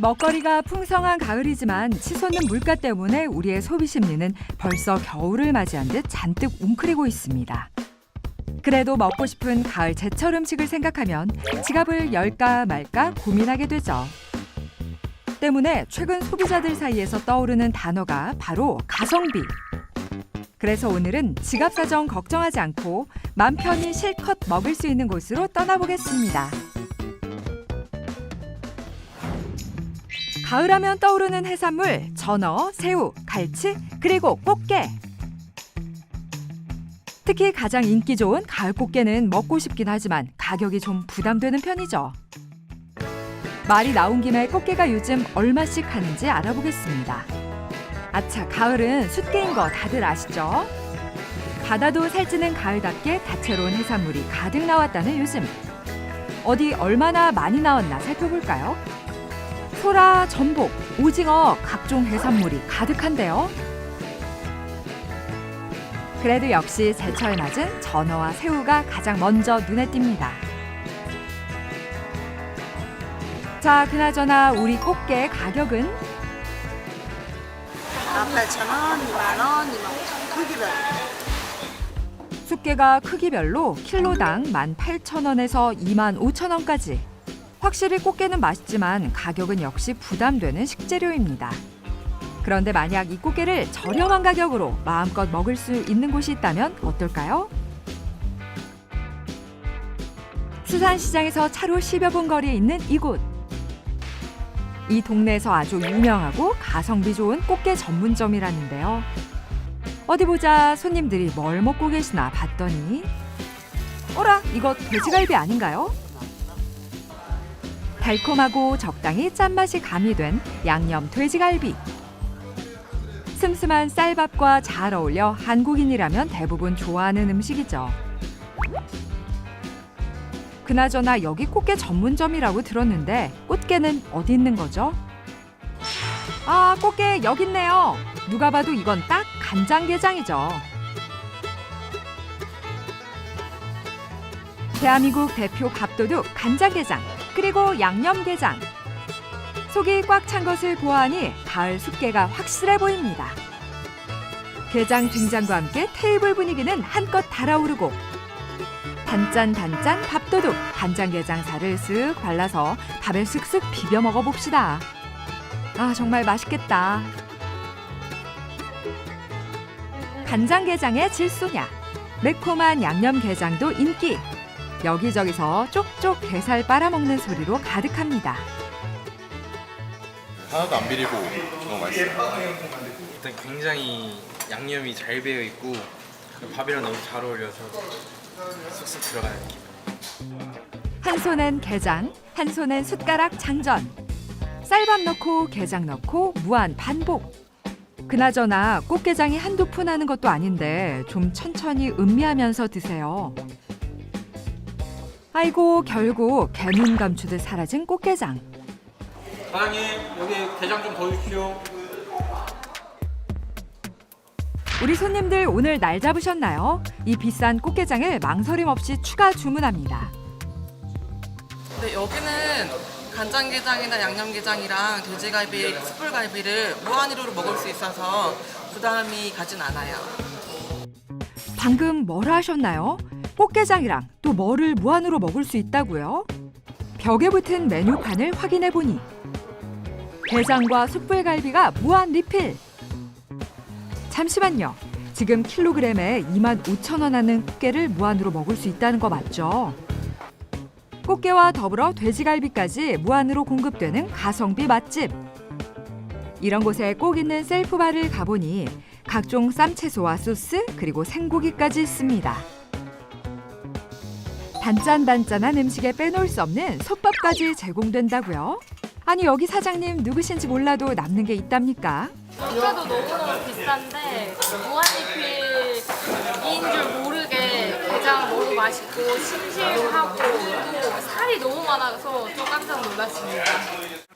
먹거리가 풍성한 가을이지만 치솟는 물가 때문에 우리의 소비 심리는 벌써 겨울을 맞이한 듯 잔뜩 웅크리고 있습니다. 그래도 먹고 싶은 가을 제철 음식을 생각하면 지갑을 열까 말까 고민하게 되죠. 때문에 최근 소비자들 사이에서 떠오르는 단어가 바로 가성비. 그래서 오늘은 지갑 사정 걱정하지 않고 맘 편히 실컷 먹을 수 있는 곳으로 떠나보겠습니다. 가을하면 떠오르는 해산물 전어, 새우, 갈치, 그리고 꽃게. 특히 가장 인기 좋은 가을 꽃게는 먹고 싶긴 하지만 가격이 좀 부담되는 편이죠. 말이 나온 김에 꽃게가 요즘 얼마씩 하는지 알아보겠습니다. 아차, 가을은 숫게인 거 다들 아시죠? 바다도 살찌는 가을답게 다채로운 해산물이 가득 나왔다는 요즘. 어디 얼마나 많이 나왔나 살펴볼까요? 소라, 전복, 오징어, 각종 해산물이 가득한데요. 그래도 역시 제철 맞은 전어와 새우가 가장 먼저 눈에 띕니다. 자, 그나저나 우리 꽃게 가격은 8,000원, 2만원, 2만 크기별. 숫게가 크기별로 킬로당 18,000원에서 25,000원까지. 확실히 꽃게는 맛있지만 가격은 역시 부담되는 식재료입니다. 그런데 만약 이 꽃게를 저렴한 가격으로 마음껏 먹을 수 있는 곳이 있다면 어떨까요? 수산시장에서 차로 10여 분 거리에 있는 이곳. 이 동네에서 아주 유명하고 가성비 좋은 꽃게 전문점이라는데요. 어디 보자 손님들이 뭘 먹고 계시나 봤더니 어라 이거 돼지갈비 아닌가요? 달콤하고 적당히 짠맛이 가미된 양념 돼지갈비 슴슴한 쌀밥과 잘 어울려 한국인이라면 대부분 좋아하는 음식이죠 그나저나 여기 꽃게 전문점이라고 들었는데 꽃게는 어디 있는 거죠? 아 꽃게 여기 있네요 누가 봐도 이건 딱 간장게장이죠. 대한민국 대표 밥도둑 간장게장 그리고 양념게장 속이 꽉 찬 것을 보아하니 가을 숲게가 확실해 보입니다. 게장 등장과 함께 테이블 분위기는 한껏 달아오르고 단짠 단짠 밥도둑 간장게장살을 쓱 발라서 밥에 쓱쓱 비벼 먹어봅시다. 아 정말 맛있겠다. 간장게장의 질소냐 매콤한 양념게장도 인기 여기저기서 쪽쪽 게살 빨아먹는 소리로 가득합니다 하나도 안 비리고 너무 맛있어요. 일단 굉장히 양념이 잘 배어 있고 밥이랑 너무 잘 어울려서 쑥쑥 들어가는 느낌. 한 손엔 게장 한 손엔 숟가락 장전 쌀밥 넣고 게장 넣고 무한 반복 그나저나 꽃게장이 한두 푼 하는 것도 아닌데 좀 천천히 음미하면서 드세요 아이고 결국 개눈 감추듯 사라진 꽃게장 사장님 여기 게장 좀 더 주십시오. 우리 손님들 오늘 날 잡으셨나요? 이 비싼 꽃게장을 망설임 없이 추가 주문합니다. 네, 여기는 간장게장이나 양념게장이랑 돼지갈비, 숯불갈비를 무한리로 먹을 수 있어서 부담이 가진 않아요. 방금 뭐라 하셨나요? 꽃게장이랑 또 뭐를 무한으로 먹을 수 있다고요? 벽에 붙은 메뉴판을 확인해 보니 게장과 숯불갈비가 무한 리필. 잠시만요. 지금 킬로그램에 2만 5천 원 하는 꽃게를 무한으로 먹을 수 있다는 거 맞죠? 꽃게와 더불어 돼지갈비까지 무한으로 공급되는 가성비 맛집. 이런 곳에 꼭 있는 셀프바를 가보니 각종 쌈채소와 소스 그리고 생고기까지 있습니다. 단짠단짠한 음식에 빼놓을 수 없는 솥밥까지 제공된다고요? 아니 여기 사장님 누구신지 몰라도 남는 게 있답니까? 물가도 너무너무 비싼데 무한리필인 줄 모르게 게장 너무 맛있고 싱싱하고 또 살이 너무 많아서 좀 깜짝 놀랐습니다.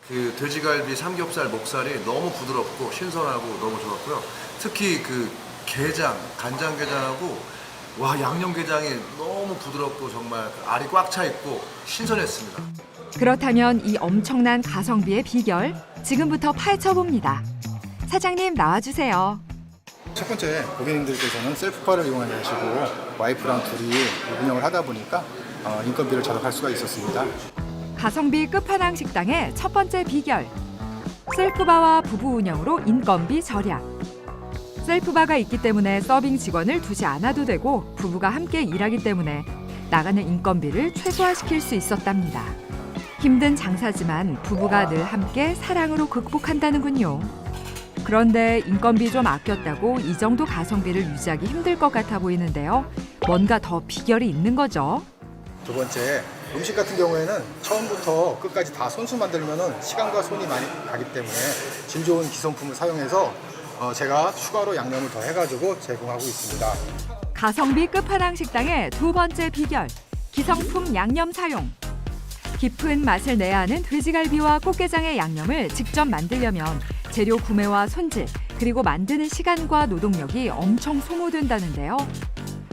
그 돼지갈비, 삼겹살, 목살이 너무 부드럽고 신선하고 너무 좋았고요. 특히 그 게장, 간장게장하고 와 양념게장이 너무 부드럽고 정말 알이 꽉 차 있고 신선했습니다. 그렇다면 이 엄청난 가성비의 비결 지금부터 파헤쳐 봅니다. 사장님 나와주세요. 첫 번째 고객님들께서는 셀프바를 이용하시고 와이프랑 둘이 운영을 하다 보니까 어, 인건비를 절약할 수가 있었습니다. 가성비 끝판왕 식당의 첫 번째 비결. 셀프바와 부부 운영으로 인건비 절약. 셀프바가 있기 때문에 서빙 직원을 두지 않아도 되고 부부가 함께 일하기 때문에 나가는 인건비를 최소화시킬 수 있었답니다. 힘든 장사지만 부부가 늘 함께 사랑으로 극복한다는군요. 그런데 인건비 좀 아꼈다고 이 정도 가성비를 유지하기 힘들 것 같아 보이는데요. 뭔가 더 비결이 있는 거죠. 두 번째 음식 같은 경우에는 처음부터 끝까지 다 손수 만들면 시간과 손이 많이 가기 때문에 질 좋은 기성품을 사용해서 어, 제가 추가로 양념을 더 해가지고 제공하고 있습니다. 가성비 끝판왕 식당의 두 번째 비결 기성품 양념 사용 깊은 맛을 내야 하는 돼지갈비와 꽃게장의 양념을 직접 만들려면 재료 구매와 손질 그리고 만드는 시간과 노동력이 엄청 소모된다는데요.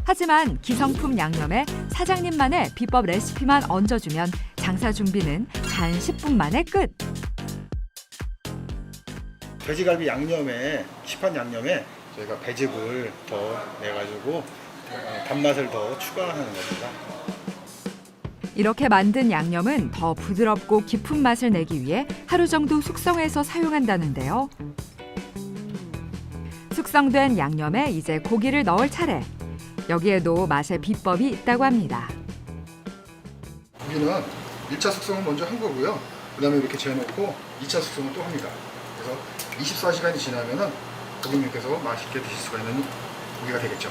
하지만 기성품 양념에 사장님만의 비법 레시피만 얹어주면 장사 준비는 단 10분 만에 끝. 돼지갈비 양념에 시판 양념에 저희가 배즙을 더 내가지고 어, 단맛을 더 추가하는 겁니다. 이렇게 만든 양념은 더 부드럽고 깊은 맛을 내기 위해 하루 정도 숙성해서 사용한다는데요. 숙성된 양념에 이제 고기를 넣을 차례. 여기에도 맛의 비법이 있다고 합니다. 고기는 1차 숙성을 먼저 한 거고요. 그 다음에 이렇게 재놓고 2차 숙성을 또 합니다. 그래서 24시간이 지나면은 고객님께서 맛있게 드실 수가 있는 고기가 되겠죠.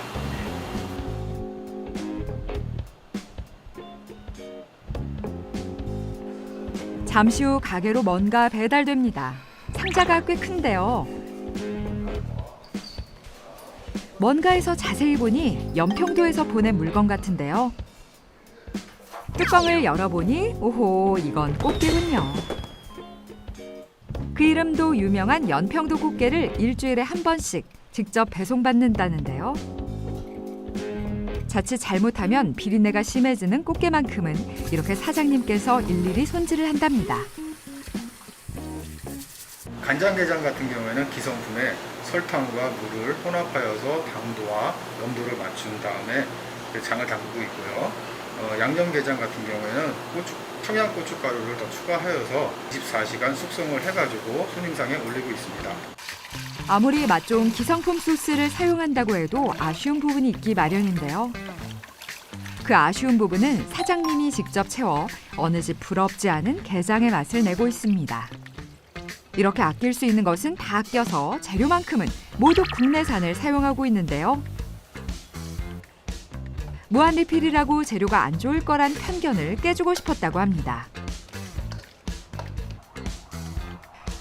잠시 후 가게로 뭔가 배달됩니다. 상자가 꽤 큰데요. 뭔가에서 자세히 보니 연평도에서 보낸 물건 같은데요. 뚜껑을 열어보니 오호 이건 꽃게군요. 그 이름도 유명한 연평도 꽃게를 일주일에 한 번씩 직접 배송받는다는데요. 자칫 잘못하면 비린내가 심해지는 꽃게만큼은 이렇게 사장님께서 일일이 손질을 한답니다. 간장게장 같은 경우에는 기성품에 설탕과 물을 혼합하여서 당도와 염도를 맞춘 다음에 그 장을 담그고 있고요. 어, 양념게장 같은 경우에는 고추, 청양 고춧가루를 더 추가하여서 24시간 숙성을 해가지고 손님상에 올리고 있습니다. 아무리 맛 좋은 기성품 소스를 사용한다고 해도 아쉬운 부분이 있기 마련인데요. 그 아쉬운 부분은 사장님이 직접 채워 어느 집 부럽지 않은 게장의 맛을 내고 있습니다. 이렇게 아낄 수 있는 것은 다 아껴서 재료만큼은 모두 국내산을 사용하고 있는데요. 무한리필이라고 재료가 안 좋을 거란 편견을 깨주고 싶었다고 합니다.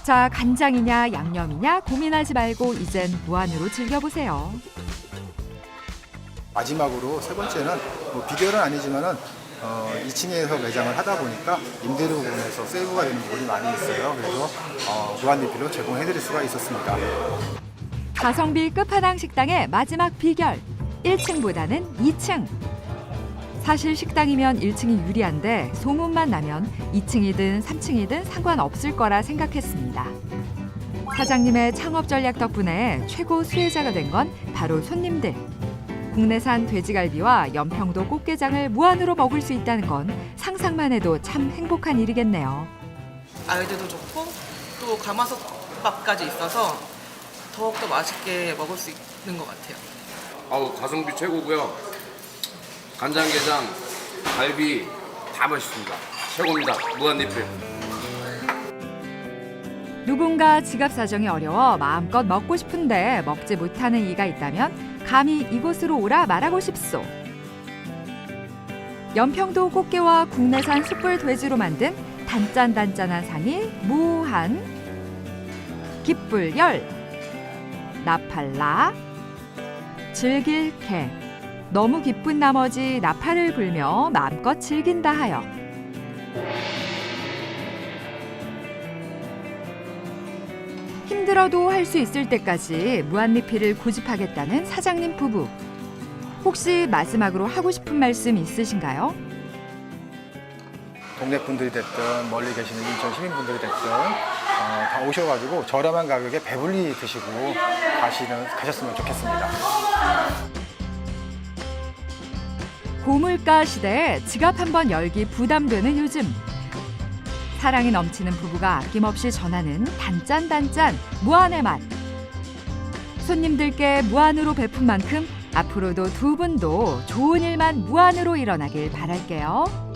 자, 간장이냐 양념이냐 고민하지 말고 이젠 무한으로 즐겨보세요. 마지막으로 세 번째는 뭐 비결은 아니지만은 어, 2층에서 매장을 하다 보니까 임대료 부분에서 세이브가 되는 부분이 많이 있어요. 그래서 어, 무한 리필로 제공해드릴 수가 있었습니다. 가성비 끝판왕 식당의 마지막 비결 1층보다는 2층. 사실 식당이면 1층이 유리한데 소문만 나면 2층이든 3층이든 상관없을 거라 생각했습니다. 사장님의 창업 전략 덕분에 최고 수혜자가 된 건 바로 손님들. 국내산 돼지갈비와 연평도 꽃게장을 무한으로 먹을 수 있다는 건 상상만 해도 참 행복한 일이겠네요. 아이들도 좋고 또 가마솥밥까지 있어서 더욱더 맛있게 먹을 수 있는 것 같아요. 아우 가성비 최고고요. 간장게장, 갈비 다 맛있습니다. 최고입니다. 무한리필. 누군가 지갑 사정이 어려워 마음껏 먹고 싶은데 먹지 못하는 이가 있다면 감히 이곳으로 오라 말하고 싶소. 연평도 꽃게와 국내산 숯불 돼지로 만든 단짠단짠한 상이 무한 기쁠열 나팔라 즐길 개 너무 기쁜 나머지 나팔을 불며 마음껏 즐긴다 하여 힘들어도 할 수 있을 때까지 무한리필을 고집하겠다는 사장님 부부. 혹시 마지막으로 하고 싶은 말씀 있으신가요? 동네 분들이 됐든 멀리 계시는 인천 시민분들이 됐든 어, 다 오셔가지고 저렴한 가격에 배불리 드시고 가시는 가셨으면 좋겠습니다. 고물가 시대에 지갑 한 번 열기 부담되는 요즘. 사랑이 넘치는 부부가 아낌없이 전하는 단짠단짠 무한의 맛. 손님들께 무한으로 베푼 만큼 앞으로도 두 분도 좋은 일만 무한으로 일어나길 바랄게요.